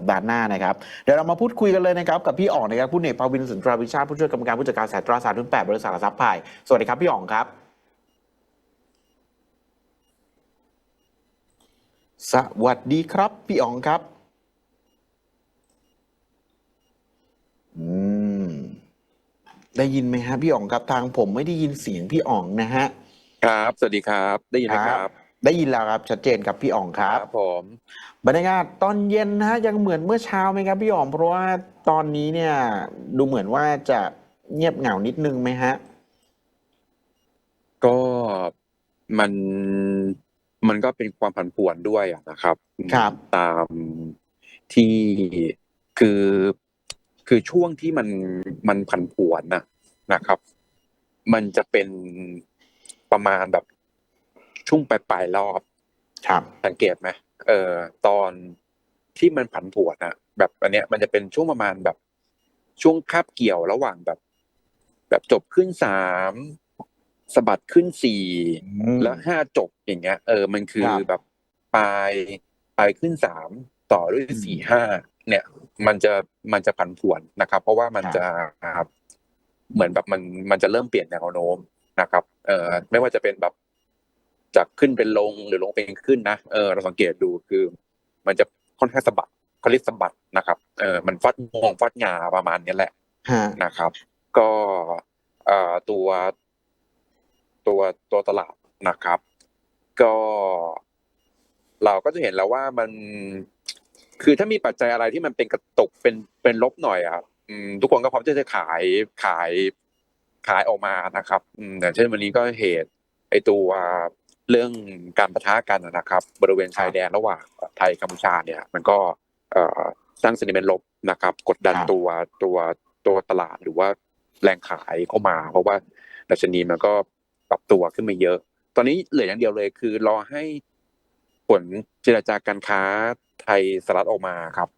สัปดาห์หน้านะครับเดี๋ยวเรามาพูดคุยกันเลยนะครับกับพี่อ๋องนะครับผู้เอกภาวินสุนทราวิชาติผู้ช่วยกรรมการผู้จัดการสายตราสารทุนแปดบริษัทหลักทรัพย์พายสวัสดีครับพี่อ๋องครับ สวัสดีครับพี่อ๋องครับอืมได้ยินไหมฮะพี่อ๋องครับทางผมไม่ได้ยินเสียงพี่อ๋องนะฮะ ครับ สวัสดีครับ ได้ยินไหมครับ ได้ยินแล้วครับชัดเจนครับพี่อ๋องครับผมบรรยากาศตอนเย็นนะฮะยังเหมือนเมื่อเช้าไหมครับพี่อ๋องเพราะว่าตอนนี้เนี่ยดูเหมือนว่าจะเงียบเหงานิดนึงไหมฮะ ก็มันมันก็เป็นความผันผวนด้วยอะนะครับครับ ตามที่คือคือช่วงที่มันมันผันผวนนะนะครับ มันจะเป็นประมาณแบบ ช่วงปลายๆรอบครับสังเกตไหมเออตอนที่มันผันผวนอะแบบอันเนี้ยมันจะเป็นช่วงประมาณแบบช่วงคาบเกี่ยวระหว่างแบบ แบบจบขึ้นสามสะบัดขึ้นสี่แล้วห้าจบอย่างเงี้ย เออมันคือครับแบบปลายปลายขึ้นสามต่อด้วยอืมสี่ห้าเนี่ย มันจะมันจะผันผวนนะครับ เพราะว่ามันครับจะครับเหมือนแบบมันมันจะเริ่มเปลี่ยนแนวโน้มนะครับ เออไม่ว่าจะเป็นแบบ จากขึ้นเป็นลงหรือลงเป็นขึ้นนะเออเราสังเกตดูคือ มันจะค่อนข้างสะบัดเขาเรียกสะบัดนะครับเออมันฟัดงวงฟัดงาประมาณนี้แหละฮะนะครับ ก็เอ่อตัว ตัวตัวตลาดนะครับ ก็ เราก็จะเห็นแล้วว่ามัน คือถ้ามีปัจจัยอะไรที่มันเป็นกระตุกเป็นเป็นลบหน่อยอะอืมทุกคนก็พร้อมที่จะขายขายขายออกมานะครับ อืมอย่างเช่นวันนี้ก็เหตุ ไอตัว เรื่องการประทะกันนะครับ บริเวณชายแดนระหว่างไทยกัมพูชาเนี่ย มันก็เอ่อสร้างเซนิเมนต์ลบนะครับ กดดันครับตัวตัวตัวตลาดหรือว่าแรงขายเข้ามา เพราะว่าดัชนีมันก็ปรับตัวขึ้นมาเยอะ ตอนนี้เหลืออย่างเดียวเลยคือรอให้ผลเจรจาการค้าไทยสหรัฐออกมาครับ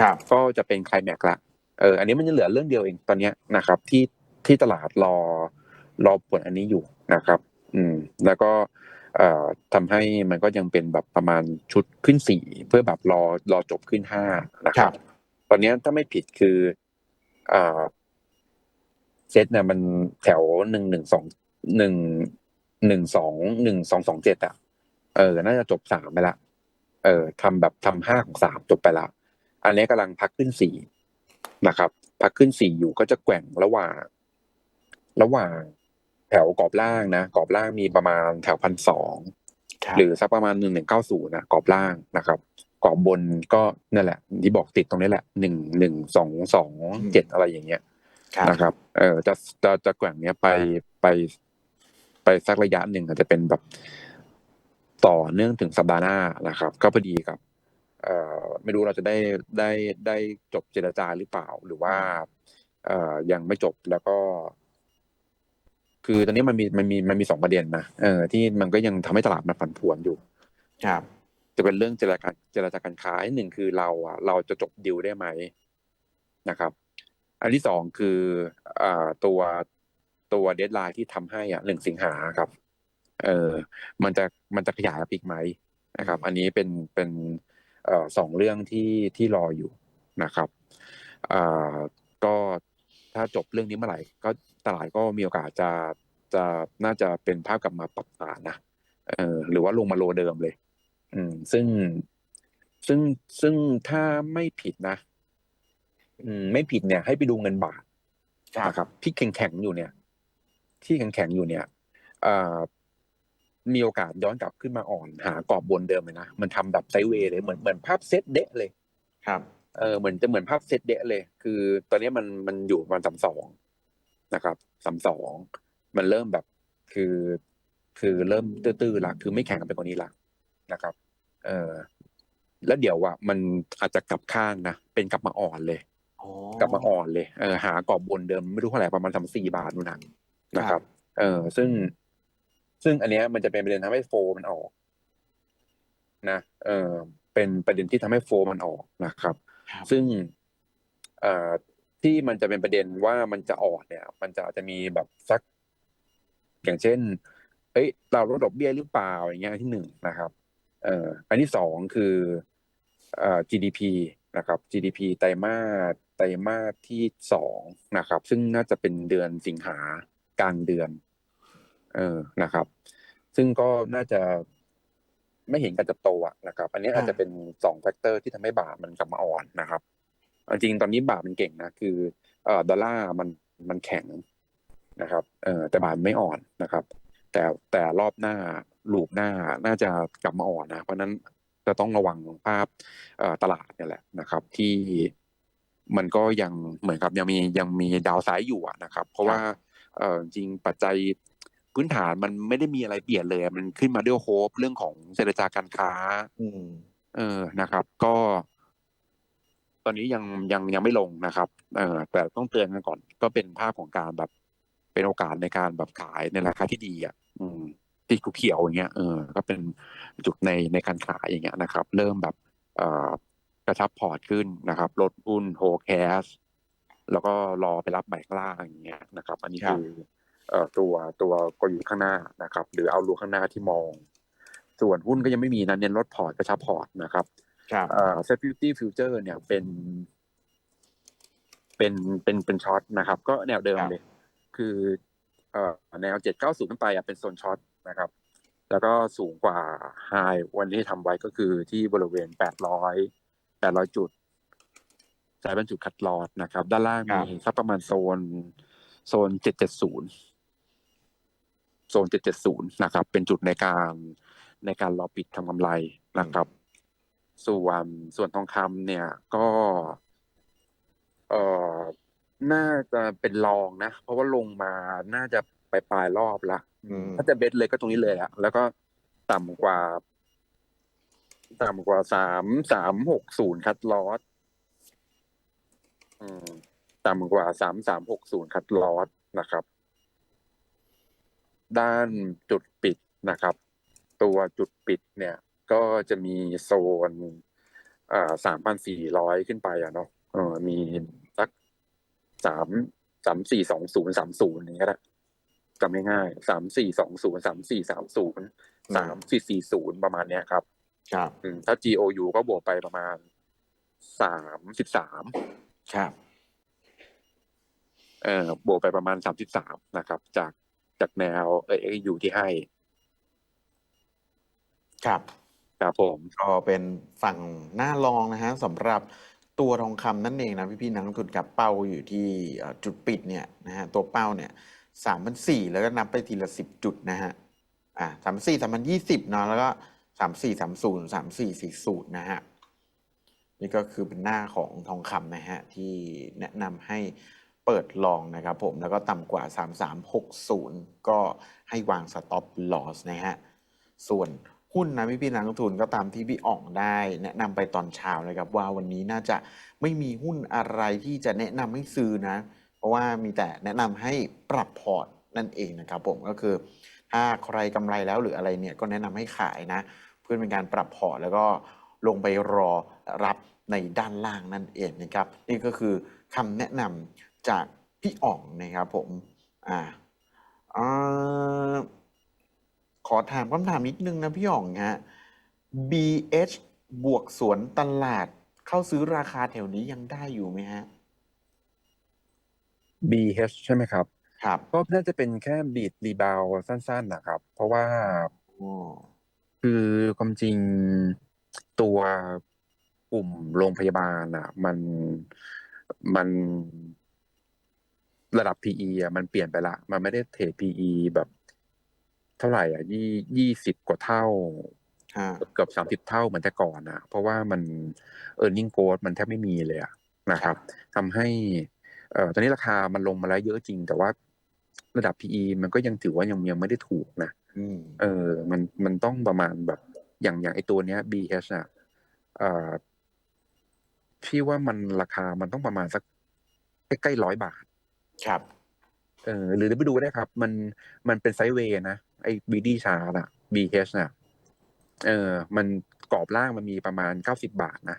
ครับ ก็จะเป็นไคลแม็กซ์ละเอออันนี้มันจะเหลือเรื่องเดียวเองตอนเนี้ยนะครับ ที่ที่ตลาดรอรอผลอันนี้อยู่นะครับ อืม แล้วก็เอ่อ ทำให้มันก็ยังเป็นแบบประมาณชุดขึ้นสี่เพื่อแบบรอรอจบขึ้นห้านะคครัรับบตอนเนี้ยถ้าไม่ผิดคือเอ่อเซตเนี่ยมันแถวหนึ่งหนึ่งสองหนึ่งหนึ่งสองหนึ่งสองสองเจ็ดอะ เออ น่าจะจบสามไปละ เออทำแบบทำห้าของสามจบไปละ อันนี้กำลังพักขึ้นสี่นะครับ พักขึ้นสี่อยู่ก็จะแกว่งระหว่าง ระหว่าง แถวกรอบล่างนะกรอบล่างมีประมาณแถวพันสองครับหรือสักประมาณหนึ่งหนึ่งเก้าศูนย์นะกรอบล่างนะครับกรอบบนก็นั่นแหละที่บอกติดตรงนี้แหละหนึ่งหนึ่งสองสองเจ็ดอะไรอย่างเงี้ยครับนะครับ เออจะจะจะแกว่งเนี้ยไปไป ไปสักระยะหนึ่งอาจจะเป็นแบบต่อเนื่องถึงสัปดาห์หน้านะครับ ก็พอดีกับ เอ่อไม่รู้เราจะได้ได้ได้จบเจรจาหรือเปล่า หรือว่า เอ่อยังไม่จบแล้วก็ คือตอนนี้มันมีมันมีมันมีสองประเด็นนะเออที่มันก็ยังทำให้ตลาดมันผันผวนอยู่ ครับ จะเป็นเรื่องเจรจาการเจรจาการค้าอันหนึ่งคือเราอะเราจะจบดิวได้ไหมนะครับ อันที่สองคืออ่าตัวตัวเดทไลน์ที่ทำให้อะหนึ่งสิงหาครับ เออมันจะมันจะขยายออกไปอีกไหมนะครับ อันนี้เป็นเป็นเอ่อสองเรื่องที่ที่รออยู่นะครับอ่าก็ ถ้าจบเรื่องนี้เมื่อไหร่ ก็ตลาดก็มีโอกาสจะจะน่าจะเป็นภาพกลับมาปรับฐานนะเออหรือว่าลงมาโลเดิมเลย อืม ซึ่งซึ่งซึ่งถ้าไม่ผิดนะ อืม ไม่ผิดเนี่ย ให้ไปดูเงินบาทครับนะครับ ที่แข็งแข็งๆอยู่เนี่ย ที่แข็งแข็งๆอยู่เนี่ยเอ่อมีโอกาสย้อนกลับขึ้นมาอ่อน หากรอบบนเดิมเลยนะ มันทำแบบไซด์เวย์เลยเหมือนเหมือนภาพเซตเดะเลย ครับ เออเหมือนจะเหมือนภาพเซตเดะเลย คือ ตอนนี้มันมันอยู่ประมาณสามสองนะครับสามสองมันเริ่มแบบคือ คือเริ่มตื้อๆละคือไม่แข็งกันไปกว่านี้ละนะครับ เออแล้วเดี๋ยวอะมันอาจจะกลับข้างนะเป็นกลับมาอ่อนเลยอ๋อกลับมาอ่อนเลยเออหากรอบบนเดิมไม่รู้เท่าไหร่ประมาณสามสี่บาทนู่นนะนะคครัรับบเออซึ่ง ซึ่งอันเนี้ยมันจะเป็นประเด็นทำให้โฟลมันออก นะเออเป็นประเด็นที่ทำให้โฟลมันออกนะครับครับ ซึ่งที่มันจะเป็นประเด็นว่ามันจะออกเนี่ย มันจะจะมีแบบสัก อย่างเช่น เอ้ย เราลดดอกเบี้ยหรือเปล่าอย่างเงี้ยอันที่หนึ่งนะครับ เอ่ออันที่สองคือเอ่อ GDP นะครับ GDP ไตรมาสไตรมาสที่สองนะครับ ซึ่งน่าจะเป็นเดือนสิงหากลางเดือน เออนะครับ ซึ่งก็น่าจะ ไม่เห็นการเติบโตอะนะครับ อันนี้อาจจะเป็นสองแฟกเตอร์ที่ทำให้บาทมันกลับมาอ่อนนะครับเอาจริงตอนนี้บาทมันเก่งนะคือเอ่อดอลลาร์มันมันแข็งนะครับเออแต่บาทไม่อ่อนนะครับ แต่แต่รอบหน้าลูปหน้าน่าจะกลับมาอ่อนนะ เพราะฉะนั้นจะต้องระวังภาพเอ่อตลาดเนี่ยแหละนะครับ ที่มันก็ยังเหมือนกับยังมียังมีดาวไซด์อยู่อะนะครับ เพราะว่าเอ่อจริงปัจจัย พื้นฐานมันไม่ได้มีอะไรเปลี่ยนเลย มันขึ้นมาด้วยโฮปเรื่องของเจรจาการค้า อืม เออนะครับ ก็ ตอนนี้ยังยังยังไม่ลงนะครับ เออแต่ต้องเตือนกันก่อน ก็เป็นภาพของการแบบ เป็นโอกาสในการแบบขายในราคาที่ดีอะ อืมที่เขียวๆอย่างเงี้ยเออก็เป็นจุดในในการขายอย่างเงี้ยนะครับ เริ่มแบบเอ่อกระชับพอร์ตขึ้นนะครับลดหุ้นโฮแคสแล้วก็รอไปรับใหม่ข้างล่างอย่างเงี้ยนะครับ อันนี้ครับคือเอ่อ ตัวตัวกลยุทธ์ข้างหน้านะครับ หรือเอาลูข้างหน้าที่มอง ส่วนหุ้นก็ยังไม่มีนะเน้นลดพอร์ตกระชับพอร์ตนะครับครับเอ่อ security future เนี่ยเป็น เป็นเป็นเป็นช็อตนะครับ ก็แนวเดิมครับเลย คือเอ่อแนวเจ็ดเก้าศูนย์ขึ้นไปอะเป็นโซนช็อตนะครับ แล้วก็สูงกว่าไฮวันที่ทำไว้ก็คือที่บริเวณแปดร้อยแปดร้อยจุดสายบรรจุคัดลอดนะครับ ด้านล่างครัมีบสักประมาณโซน โซนเจ็ดเจ็ดศูนย์ โซนเจ็ดเจ็ดศูนย์นะครับ เป็นจุดในการในการรอปิดทำกำไรนะครับ ส่วนส่วนทองคำเนี่ยก็เอ่อน่าจะเป็นรองนะ เพราะว่าลงมาน่าจะไปปลายรอบละอืมถ้าจะเบ็ดเลยก็ตรงนี้เลยอะแล้วก็ต่ำกว่า ต่ำกว่าสามสามหกศูนย์คัดลอสอืมต่ำกว่าสามสามหกศูนย์คัดลอสนะครับ ด้านจุดปิดนะครับ ตัวจุดปิดเนี่ยก็จะมีโซนอ่าสามพันสี่ร้อยขึ้นไปอะเนาะเออมีสักสามสามสี่สองศูนย์สามศูนย์อย่างเงี้ยแหละจำง่ายๆสามสี่สองศูนย์สามสี่สามศูนย์สามสี่สี่ศูนย์ประมาณเนี้ยครับ ครับอืมถ้า GOU ก็บวกไปประมาณสามสิบสามครับเอ่อบวกไปประมาณสามสิบสามนะครับ จาก จากแนวเอออยู่ที่ให้ ครับครับผมก็เป็นฝั่งหน้ารองนะฮะสำหรับตัวทองคำนั่นเองนะพี่ๆนักลงทุนกับเป้าอยู่ที่เอ่อจุดปิดเนี่ยนะฮะตัวเป้าเนี่ยสามพันสี่แล้วก็นับไปทีละสิบจุดนะฮะอ่าสามสี่สามพันยี่สิบเนาะแล้วก็สามสี่สามศูนย์สามสี่สี่ศูนย์นะฮะนี่ก็คือเป็นหน้าของทองคำนะฮะที่แนะนำให้ เปิดลองนะครับผมแล้วก็ต่ำกว่า 3360 ก็ให้วาง stop loss นะฮะ ส่วนหุ้นนะพี่พี่นักลงทุนก็ตามที่พี่อ่องได้แนะนำไปตอนเช้าเลยครับ ว่าวันนี้น่าจะไม่มีหุ้นอะไรที่จะแนะนำให้ซื้อนะ เพราะว่ามีแต่แนะนำให้ปรับพอร์ตนั่นเองนะครับผมก็คือ ถ้าใครกำไรแล้วหรืออะไรเนี่ยก็แนะนำให้ขายนะ เพื่อเป็นการปรับพอร์ตแล้วก็ลงไปรอรับในด้านล่างนั่นเองนะครับ นี่ก็คือคำแนะนำ จากพี่อ่องนะครับผมอ่าอ่าขอถามคำถามนิดนึงนะพี่หยองฮะ BH บวกสวนตลาดเข้าซื้อราคาแถวนี้ยังได้อยู่ไหมฮะ BH ใช่ไหมครับ ครับ ก็น่าจะเป็นแค่บีดรีบาวสั้น ๆ นะครับ เพราะว่าอ๋อคือความจริงตัวกลุ่มโรงพยาบาลอะ มันมัน ระดับ PE อะมันเปลี่ยนไปละ มันไม่ได้เทรด PE แบบเท่าไหร่อะยี่ยี่สิบกว่าเท่าฮะเกือบสามสิบเท่าเหมือนแต่ก่อนนะเพราะว่ามัน e a r n i n g growth มันแทบไม่มีเลยอะนะครับทำให้เอ่อตอนนี้ราคามันลงมาแล้วเยอะจริง แต่ว่าระดับ PE มันก็ยังถือว่ายังยังไม่ได้ถูกนะอืมเออ มันมันต้องประมาณแบบอย่างอย่างไอตัวเนี้ย BH อะเอ่อพี่ว่ามันราคามันต้องประมาณสักใกล้ๆร้อยบาท ครับเออหรือไปดูได้ครับ มันมันเป็นไซด์เวย์นะไอ้บีดีชาร์น่ะ BH น่ะเออ มันกรอบล่างมันมีประมาณเก้าสิบาทนะ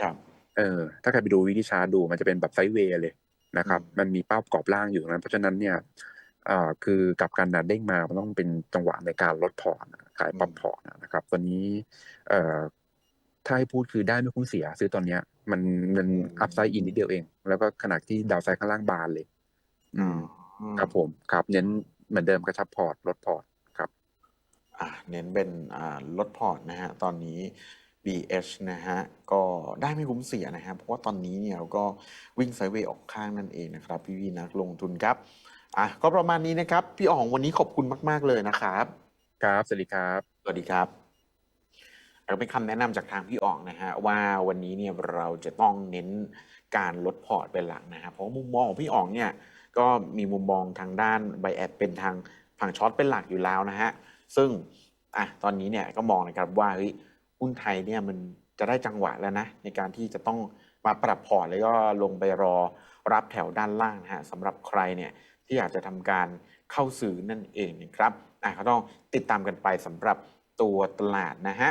ครับเออ ถ้าใครไปดูวิดีชาร์ดูมันจะเป็นแบบไซด์เวย์เลยนะครับอืมมันมีเป้ากรอบล่างอยู่ตรงนั้น เพราะฉะนั้นเนี่ยเอ่อคือกลับกันนะเด้งมา มันต้องเป็นจังหวะในการลดพอร์ตขายปรับพอร์ตนะครับ ตอนนี้ เอ่อถ้าให้พูดคือได้ไม่คุ้มเสีย ซื้อตอนเนี้ย มันมันอืมอัพไซด์อินนิดเดียวเอง แล้วก็ขณะที่ดาวไซด์ข้างล่างบานเลย อืมอืมครับผมครับเน้นเหมือนเดิมกระชับพอร์ตลดพอร์ตครับอะเน้นเป็นอ่าลดพอร์ตนะฮะตอนนี้ BH นะฮะก็ได้ไม่คุ้มเสียนะฮะเพราะว่าตอนนี้เนี่ยเราก็วิ่งไซด์เวย์ออกข้างนั่นเองนะครับ พี่พี่ๆนักลงทุนครับอะก็ประมาณนี้นะครับ พี่อ๋องวันนี้ขอบคุณมาก ๆ เลยนะครับ ครับ สวัสดีครับ สวัสดีครับแล้วเป็นคำแนะนำจากทางพี่อ๋องนะฮะว่าวันนี้เนี่ยเราจะต้องเน้นการลดพอร์ตเป็นหลักนะฮะเพราะมุมมองของพี่อ๋องเนี่ย ก็มีมุมมองทางด้านไบแอดเป็นทางฝั่งช็อตเป็นหลักอยู่แล้วนะฮะ ซึ่งอะตอนนี้เนี่ยก็มองนะครับว่าเฮ้ยหุ้นไทยเนี่ยมันจะได้จังหวะแล้วนะ ในการที่จะต้องมาปรับพอร์ตแล้วก็ลงไปรอรับแถวด้านล่างนะฮะสำหรับใครเนี่ยที่อยากจะทำการเข้าซื้อนั่นเองนะครับอะก็ต้องติดตามกันไปสำหรับตัวตลาดนะฮะ